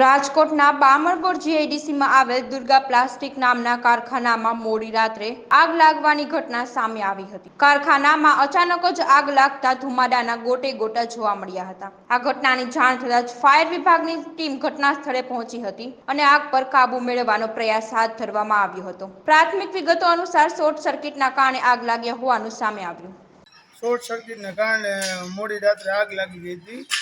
રાજકોટના બામણબોર જીઆઈડીસીમાં આવેલ દુર્ગા પ્લાસ્ટિક નામના કારખાનામાં મોડી રાત્રે આગ લાગવાની ઘટના સામે આવી હતી. કારખાનામાં અચાનક જ આગ લાગતા ધુમાડાના ગોટે ગોટા જોવા મળ્યા હતા. આ ઘટનાની જાણ થતાં જ ફાયર વિભાગની ટીમ ઘટના સ્થળે પહોંચી હતી અને આગ પર કાબુ મેળવવાનો પ્રયાસ હાથ ધરવામાં આવ્યો હતો. પ્રાથમિક વિગતો અનુસાર શોર્ટ સર્કિટના કારણે આગ લાગ્યા હોવાનું સામે આવ્યું. શોર્ટ સર્કિટને કારણે મોડી રાત્રે આગ લાગી ગઈ હતી.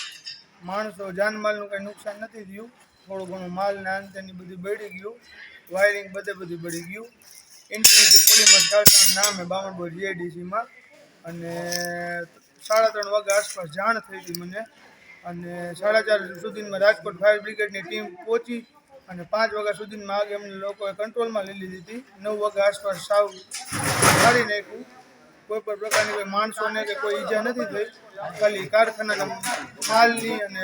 માણસો જાનમાલનું કંઈ નુકસાન નથી થયું. થોડું ઘણું માલ ને આન બધું બળી ગયું. વાયરિંગ બધે બધું બળી ગયું. ઇન્ફિનિટી પોલીમર કારખાનું નામ છે બામણબોર જીઆઈડીસીમાં. અને સાડા ત્રણ વાગ્યા આસપાસ જાણ થઈ હતી મને. અને સાડા ચાર સુધીમાં રાજકોટ ફાયર બ્રિગેડની ટીમ પહોંચી અને પાંચ વાગ્યા સુધીમાં આગ એમને લોકોએ કંટ્રોલમાં લઈ લીધી હતી. નવ વાગ્યા આસપાસ સાવ કાઢી નાખ્યું. કોઈ પણ પ્રકારની કોઈ માણસોને કે કોઈ ઈજા નથી થઈ, ખાલી કારખાના માલની અને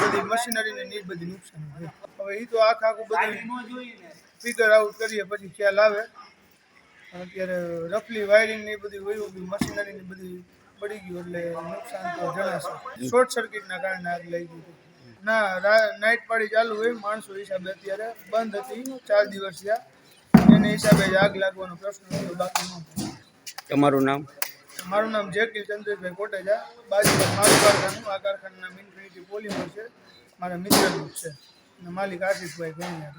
બધી મશીનરીને ને બધી નુકસાન થયું. હવે એ તો આખા આખું બધું ફિગર આઉટ કરીએ પછી ખ્યાલ આવે. અત્યારે રફલી વાયરિંગ ને એ બધી વયું ગયું મશીનરી ને બધી પડી ગયું એટલે નુકસાન તો જણાશે. શોર્ટ સર્કિટના કારણે આગ લાગી ગયું ના નાઇટ પાડી ચાલુ હોય, માણસો હિસાબે અત્યારે બંધ હતી, ચાર દિવસ થયા. એને હિસાબે આગ લાગવાનો પ્રશ્ન હતો, બાકી ન તમારું નામ? મારું નામ જેકિલ ચંદ્રભાઈ કોટેજા. બાજુમાં મારું કારખાનું આ કારખાના નામ ઇન્ફિનિટી પોલીમર છે. મારા મિત્રનું છે. અને માલિક આશિષભાઈ ગણ્યા